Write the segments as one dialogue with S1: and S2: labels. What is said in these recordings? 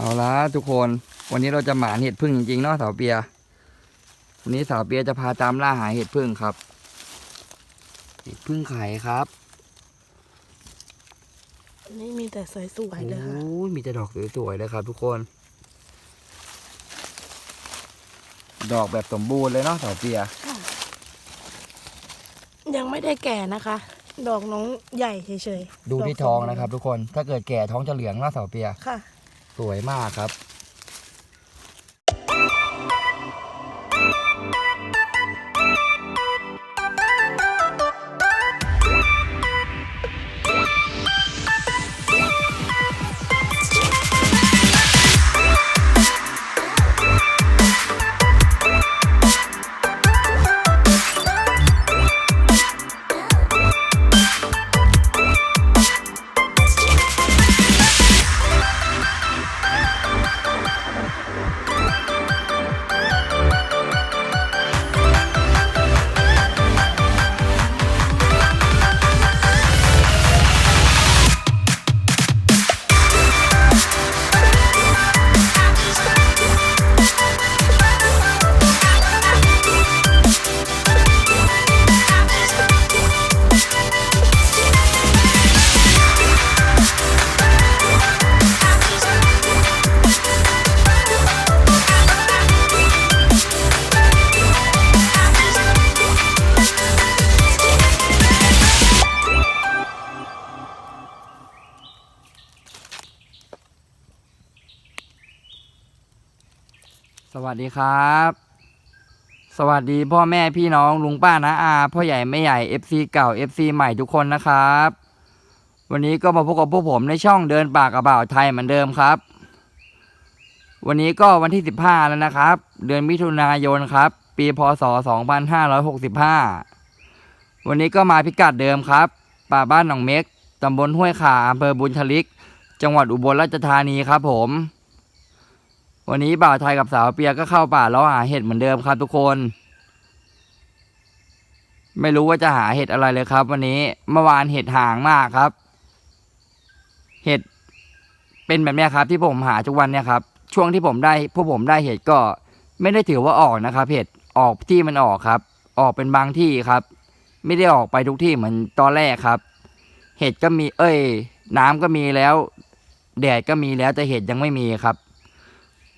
S1: เอาละทุกคน วันนี้เราจะหมานเห็ดพึ่งจริงๆเนาะสาวเปีย วันนี้สาวเปียจะพาตามล่าหาเห็ดพึ่งครับ เห็ดพึ่งไข่ครับ
S2: อันนี้มีแต่สวยๆเลยค่ะ
S1: โอ้ยมีแต่ดอกสวยๆเลยครับ ทุกคน ดอกแบบสมบูรณ์เลยเนาะสาวเปีย
S2: ค่ะยังไม่ได้แก่นะคะ ดอกน้องใหญ่เฉยๆ
S1: ดูที่
S2: ดก
S1: ท้อง
S2: สมบู
S1: นะครับ ทุกคน ถ้าเกิดแก่ท้องจะเหลืองเนาะสาวเปีย
S2: ค่ะ
S1: สวยมากครับ สวัสดีครับ สวัสดีพ่อแม่พี่น้องลุงป้านะอาพ่อใหญ่แม่ใหญ่ FC เก่า FC ใหม่ทุกคนนะครับ วันนี้ก็มาพบกับพวกผมในช่องเดินปากกระบ่าวไทยเหมือนเดิมครับ วันนี้ก็วันที่ 15 แล้วนะครับ เดือนมิถุนายนครับ ปีพศ 2565 วันนี้ก็มาพิกัดเดิมครับ ป่าบ้านหนองเม็กตำบลห้วยขาอำเภอบุญทลิก จังหวัดอุบลราชธานีครับผม วันนี้บ่าวไทยกับสาวเปียก็เข้าป่าแล้วหาเห็ดเหมือนเดิมครับทุกคน ไม่รู้ว่าจะหาเห็ดอะไรเลยครับ วันนี้เมื่อวานเห็ดห่างมากครับ เห็ดเป็นแบบนี้ครับ ที่ผมหาทุกวันเนี่ยครับช่วงที่ผมได้พวกผมได้เห็ดก็ไม่ได้ถือว่าออกนะครับ เห็ดออกที่มันออกครับ ออกเป็นบางที่ครับ ไม่ได้ออกไปทุกที่เหมือนตอนแรกครับ เห็ดก็มี เอ้ย น้ำก็มีแล้ว แดดก็มีแล้วแต่เห็ดยังไม่มีครับ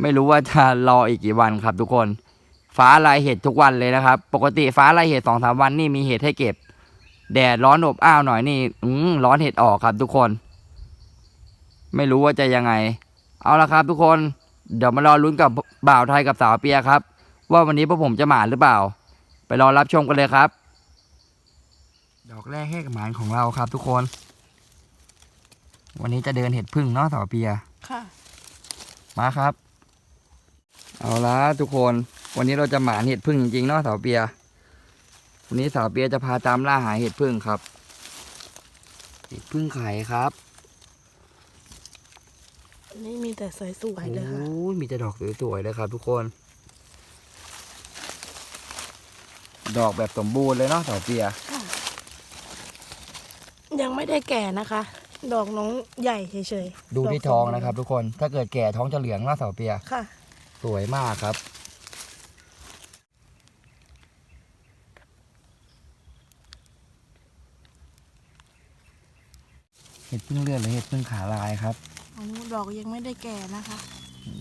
S1: ไม่รู้ว่าจะรออีกกี่วันครับ ทุกคน ฟ้าลายเห็ดทุกวันเลยนะครับ ปกติฟ้าลายเห็ดสองสามวันนี่มีเห็ดให้เก็บ แดดร้อนอบอ้าวหน่อยนี่ อืมร้อนเห็ดออกครับ ทุกคน ไม่รู้ว่าจะยังไง เอาละครับ ทุกคน เดี๋ยวมารอลุ้นกับบ่าวไทยกับสาวเปียครับ ว่าวันนี้พวกผมจะหมานหรือเปล่า ไปรอรับชมกันเลยครับ ดอกแรกให้กับหมานของเราครับ ทุกคน วันนี้จะเดินเห็ดพึ่งเนาะสาวเปีย
S2: ค่ะ
S1: มาครับ เอาละทุกคน วันนี้เราจะหมานเห็ดพึ่งจริงๆเนาะสาวเปีย วันนี้สาวเปียจะพาตามล่าหาเห็ดพึ่งครับ เห็ดพึ่งไข่ครับ
S2: อันนี้มีแต่สวยๆเลยค่ะ
S1: โอ้ยมีแต่ดอกสวยๆเลยครับ ทุกคน ดอกแบบสมบูรณ์เลยเนาะสาวเปีย
S2: ค่ะยังไม่ได้แก่นะคะ ดอกน้องใหญ่เฉยๆ
S1: ดูที่
S2: ดก
S1: ท้อง
S2: สมบู
S1: นะครับ ทุกคน ถ้าเกิดแก่ท้องจะเหลืองเนาะสาวเปีย
S2: ค่ะ
S1: สวยมากครับ เห็ดพึ่งเลือดหรือเห็ดพึ่งขาลายครับ
S2: อันนี้ดอกยังไม่ได้แก่นะคะ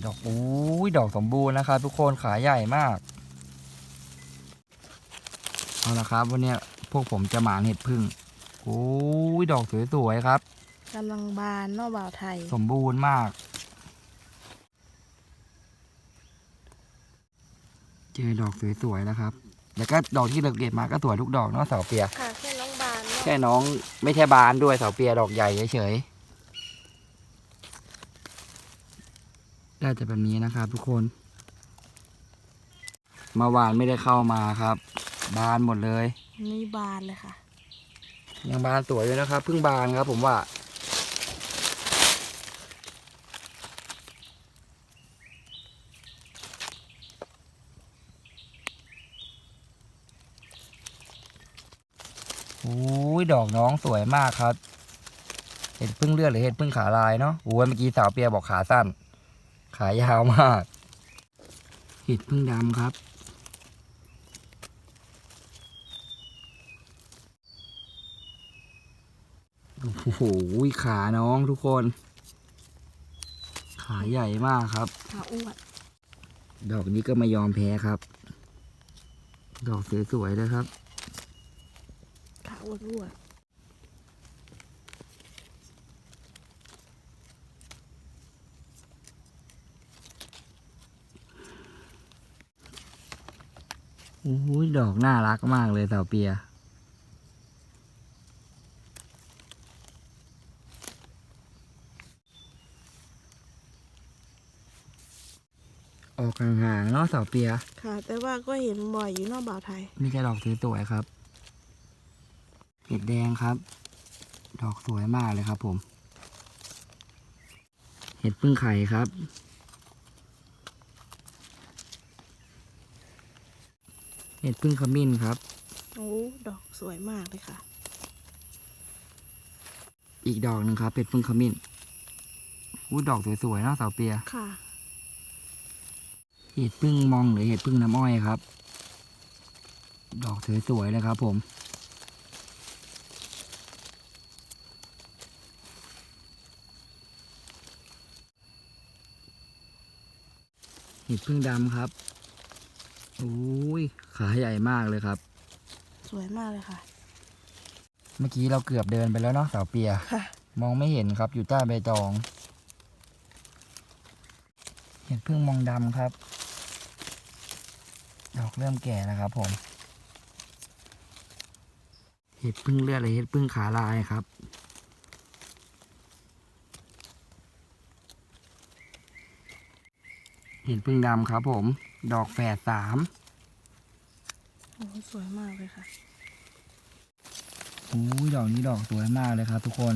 S1: ดอกอุ้ยดอกสมบูรณ์นะครับทุกคนขาใหญ่มาก เอาละครับ วันเนี้ยพวกผมจะหมานเห็ดพึ่งโอ้ยดอกสวยๆครับ
S2: กำลังบานเนอกบ่าวไทย
S1: สมบูรณ์มาก เจอดอกสวยๆแล้วครับ แล้วก็ดอกที่เราเก็บมาก็สวยทุกดอกเนาะเสาเปีย
S2: ค่ะแค่น้องบานเนาะ
S1: แค่น้องไม่ใช่บานด้วยเสาเปียดอกใหญ่เฉยๆได้จะแบบนี้นะครับทุกคนเมื่อวานไม่ได้เข้ามาครับ บานหมดเลย
S2: อันนี้บานเลยค่ะ
S1: ยังบานสวยเลยนะครับเพิ่งบานครับ ผมว่า อ้ยดอกน้องสวยมากครับ เห็ดพึ่งเลือดหรือเห็ดพึ่งขาลายเนาะโอ้ยเมื่อกี้สาวเปียบอกขาสั้น ขายาวมาก เห็ดพึ่งดำครับ โอ้โหขาน้องทุกคน ขาใหญ่มากครับ
S2: ขาอ้วน
S1: ดอกนี้ก็ไม่ยอมแพ้ครับ ดอกสวยๆเลยครับ
S2: ขาอ้วนอ้วน
S1: โอ้ยดอกน่ารักมากเลยเสาเปีย ออกห่างๆเนาะเสาเปีย
S2: ค่ะ แต่ว่าก็เห็นบ่อยอยู่นอกบ่าวไทย
S1: มีแต่ดอกสวยๆครับเห็ ดแดงครับ ดอกสวยมากเลยครับผม เห็ดพึ่งไข่ครับ เห็ดพึ่งขมิ้นครับ
S2: โอ้ ดอกสวยมากเลยค่ะ
S1: อีกดอกหนึ่งครับเห็ดพึ่งขมิ้นอู้ดอกสวยๆเนาะเสาเปีย
S2: ค่ะ
S1: เห็ดพึ่งมองหรือเห็ดพึ่งน้ำอ้อยครับ ดอกสวยๆเลยครับผม เห็ดพึ่งดำครับโอ้ยขาใหญ่มากเลยครับ
S2: สวยมากเลยค่ะ
S1: เมื่อกี้เราเกือบเดินไปแล้วเนาะสาวเปีย
S2: ค่ะ
S1: มองไม่เห็นครับ อยู่ใต้ใบตอง เห็ดพึ่งมองดำครับ ดอกเริ่มแก่แล้วครับผม เห็ดพึ่งเลือดหรือเห็ดพึ่งขาลายครับ เห็ดพึ่งดำครับผม ดอกแฝดสาม
S2: โอ้สวยมากเลยค่ะ
S1: โอ้ยดอกนี้ดอกสวยมากเลยครับทุกคน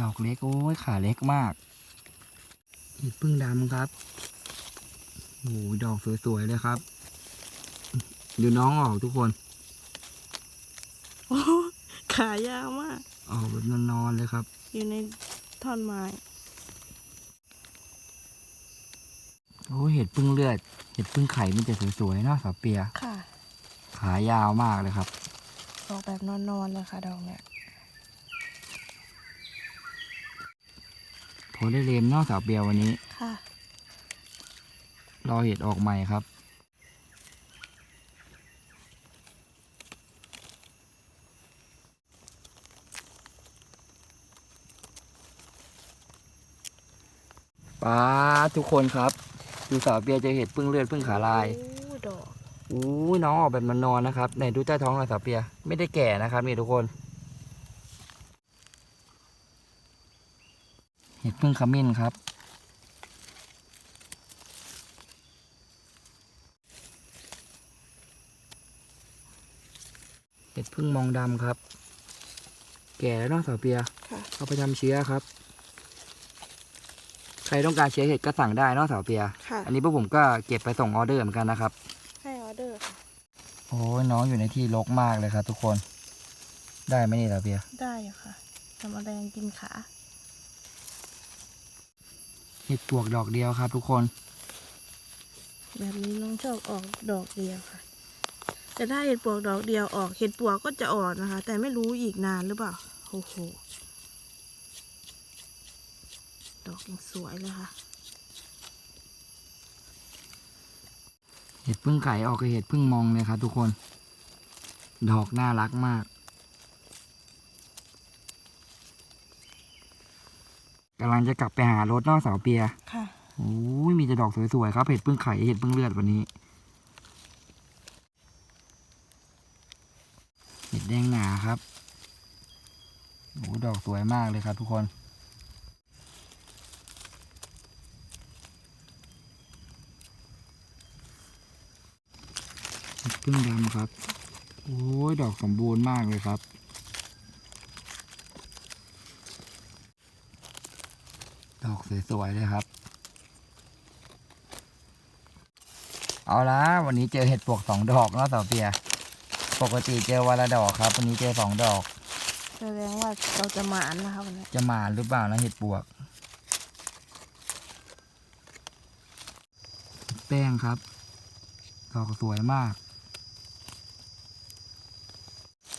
S1: ดอกเล็กโอ้ยขาเล็กมากเห็ดพึ่งดำครับโอ้ยดอกสวยๆเลยครับ ดูน้องออกทุกคน
S2: โอ้ขายาวมาก
S1: ออกแบบนอนๆเลยครับ
S2: อยู่ในท่อนไม้
S1: โอ้ยเห็ดพึ่งเลือด เห็ดพึ่งไข่มันจะสวยๆเนาะสาวเปีย
S2: ค่ะ
S1: ขายาวมากเลยครับ
S2: ออกแบบนอนๆเลยค่ะดอกเนี้ย
S1: พอได้เลมเนาะสาวเปียวันนี้
S2: ค่ะ
S1: รอเห็ดออกใหม่ครับ ป้าดทุกคนครับดูสาวเบียร์เจะเห็ดพึ่งเลือดพึ่งขาลาย
S2: โอ้ดอก
S1: อู้ยน้องออกแบบมันนอนนะครับไหนดูใต้ท้องหน่อยสาวเปียร์ไม่ได้แก่นะครับนี่ทุกคน เห็ดพึ่งขมิ้นครับเห็ดพึ่งมองดำครับ แก่แล้วเนาะสาวเปีย
S2: ค่ะ
S1: เอาไปทำเชื้อครับ ใครต้องการเชื้อเห็ดก็สั่งได้เนาะสาวเปีย
S2: ค่ะ
S1: อันนี้พวกผมก็เก็บไปส่งออเดอร์เหมือนกันนะครับ
S2: ให้ออเดอร์ค่ะ
S1: โอ้ยน้องอยู่ในที่รกมากเลยครับ ทุกคน ได้ไหมนี่สาวเปีย
S2: ได้อยู่ค่ะทำอะไรกินขา
S1: เห็ดปวกดอกเดียวครับ ทุกคน
S2: แบบนี้น้องชอบออกดอกเดียวค่ะ แต่ถ้าเห็ดปวกดอกเดียวออกเห็ดปวกก็จะออกนะคะ แต่ไม่รู้อีกนานหรือเปล่าโอ้โห ดอกยังสวยเลยค่ะ
S1: เห็ดพึ่งไก่ออกกับเห็ดพึ่งมองเลยครับทุกคน ดอกน่ารักมากกำลังจะกลับไปหารถเนอกสาวเปีย
S2: ค่ะ
S1: โอ้ยมีแต่ดอกสวยๆครับ เห็ดพึ่งไข่เห็ดพึ่งเลือดวันนี้ เห็ดแดงหนาครับโอ้ดอกสวยมากเลยครับทุกคน เห็ด พึ่งดำครับ โอ้ยดอกสมบูรณ์มากเลยครับดอกสวยๆเลยครับ เอาละวันนี้เจอเห็ดปวกสองดอกเนาะสาวเปีย ปกติเจอวันละดอกครับ วันนี้เจอสองดอก
S2: แสดงว่าเราจะหมานนะคะวันนี้
S1: จะมาหรือเปล่านะเห็ดปวก แป้งครับ ดอกสวยมาก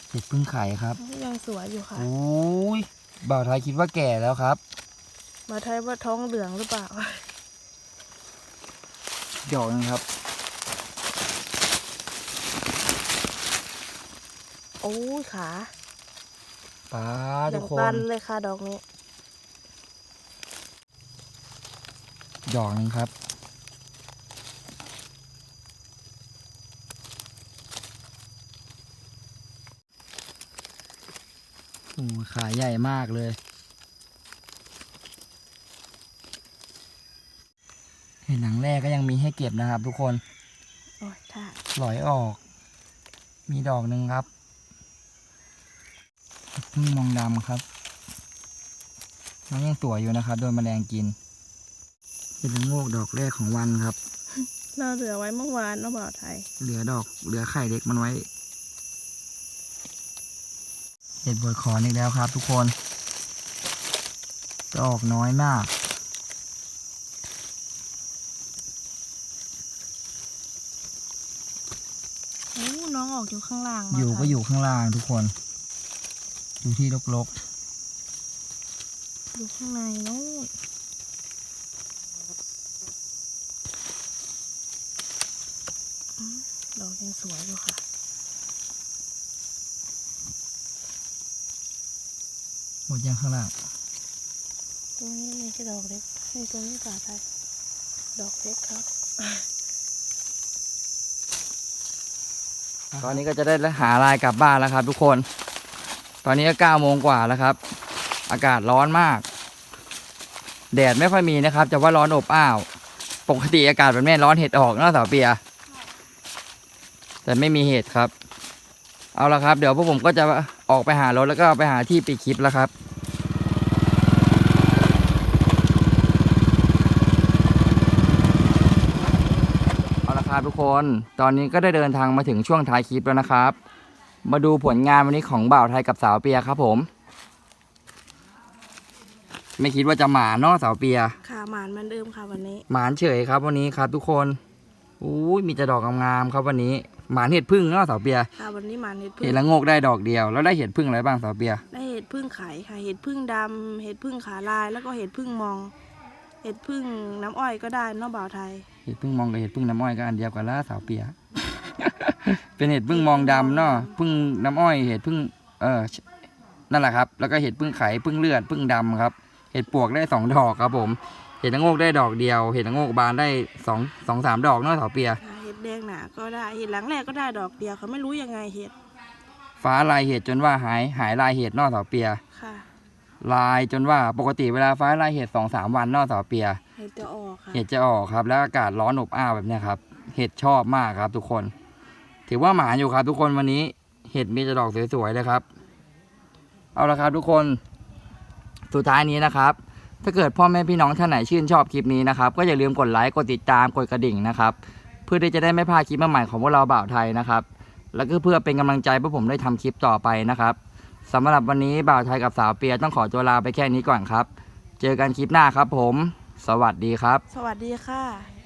S1: เห็ดพึ่งไข่ครับ
S2: ยังสวยอยู่ค่ะ
S1: โอ้ยบ่าวไทยคิดว่าแก่แล้วครับ
S2: มาไทยว่าท้องเหลืองหรือเปล่า
S1: ดอกนึงครับ
S2: โอ้ยขา
S1: ป้า
S2: อ
S1: ทุ
S2: ย่ากง
S1: ค
S2: ตั
S1: น
S2: นเลยค่ะดอกนี้
S1: ดอกนึงครับ โอ้ย ขาใหญ่มากเลย เห็นหนังแรกก็ยังมีให้เก็บนะครับ ทุกคน
S2: โอ้ยท่า
S1: หลอยออก มีดอกหนึ่งครับเพึ่งมองดำครับน้องยังสวยอยู่นะครับ โดนแมลงกิน เป็นโงกดอกแรกของวันครับ
S2: เราเหลือไว้เมื่อวานเนาะบ่าวไทย
S1: เหลือดอก เหลือไข่เด็กมันไว้ เห็ดบวชขอนอีกแล้วครับทุกคนจะออกน้อยมาก
S2: โอ้น้องออกอยู่ข้างล่าง
S1: อยู่
S2: บ่าวไท
S1: ก็อยู่ข้างล่างทุกคน อยู่ที่รก
S2: อยู่ข้างในนู้นอืมดอกยังสวยอยู่ค่ะ
S1: หมดยังข้างล่าง
S2: ตัวนี้นี่คือดอกเล็กนี่ตัวนี้ป่าไทยดอกเล็กครับ
S1: ตอนนี้ก็จะได้หาลายกลับบ้านแล้วครับ ทุกคน ตอนนี้ก็เก้าโมงกว่าแล้วครับ อากาศร้อนมาก แดดไม่ค่อยมีนะครับ จะว่าร้อนอบอ้าว ปกติอากาศแบบนี้ร้อนเห็ดออกเนอะสาวเปีย แต่ไม่มีเห็ดครับ เอาละครับ เดี๋ยวพวกผมก็จะออกไปหารถแล้วก็ไปหาที่ปิดคลิปแล้วครับเอาละครับทุกคนตอนนี้ก็ได้เดินทางมาถึงช่วงท้ายคลิปแล้วนะครับ มาดูผลงานวันนี้ของบ่าวไทยกับสาวเปียครับผม ไม่คิดว่าจะหมาเนอะสาวเปีย
S2: ขาหมานเหมือนเดิมค่ะวันนี้
S1: หมานเฉยครับวันนี้ครับทุกคนอุ้ยมีแต่ดอกงามๆครับวันนี้ หมานเห็ดพึ่งเนาะสาวเปีย
S2: ค่ะวันนี้หมานเห็ดพึ่
S1: เห็
S2: ง
S1: ดละโงกได้ดอกเดียว แล้วได้เห็ดพึ่งอะไรบ้างสาวเปีย
S2: ได้เห็ดพึ่งไข่ค่ะ เห็ดพึ่งดำเห็ดพึ่งขาลาย แล้วก็เห็ดพึ่งมอง เห็ดพึ่งน้ำอ้อยก็ได้เนอกบ่าวไทย
S1: เห็ดพึ่งมองกับเห็ดพึ่งน้ำอ้อยก็อันเดียวกันละสาวเปียเป็นเห็ดพึ่งมองดำเนาะพึ่งน้ำอ้อย เห็ดพึ่งเออนั่นแหละครับ แล้วก็เห็ดพึ่งไข่พึ่งเลือดพึ่งดำครับ เห็ดปวกได้สองดอกครับผม เห็ดละโงกได้ดอกเดียว เห็ดละโงกบานได้สองสองสามดอกเนาะสาวเปีย
S2: ค่ะเห็ด แดงหนาก็ได้เห็ดหลังแรกก็ได้ดอกเดียวเขาไม่รู้ยังไงเห็ด
S1: ฟ้าลายเห็ดจนว่าหายหายลายเห็ดเนอกสาวเปีย
S2: ค่ะ
S1: ลายจนว่าปกติเวลาฟ้าลายเห็ดสองสามวันเนอกสาวเปีย
S2: เห็ดจะออกค่ะ
S1: เห็ดจะออกครับ แล้วอากาศร้อนอบอ้าวแบบเนี้ยครับ เห็ดชอบมากครับทุกคน ถือว่าหมาอยู่ครับทุกคนวันนี้ เห็ดมีแต่ดอกสวยๆเลยครับ เอาละครับทุกคน สุดท้ายนี้นะครับ ถ้าเกิดพ่อแม่พี่น้องท่านไหนชื่นชอบคลิปนี้นะครับ ก็อย่าลืมกดไลค์กดติดตามกดกระดิ่งนะครับเพื่อที่จะได้ไม่พลาดคลิปใหม่ๆของพวกเราบ่าวไทยนะครับ แล้วก็เพื่อเป็นกำลังใจเพื่อผมได้ทำคลิปต่อไปนะครับสำหรับวันนี้บ่าวไทยกับสาวเปียต้องขอตัวลาไปแค่นี้ก่อนครับ เจอกันคลิปหน้าครับผม สวัสดีครับ
S2: สวัสดีค่ะ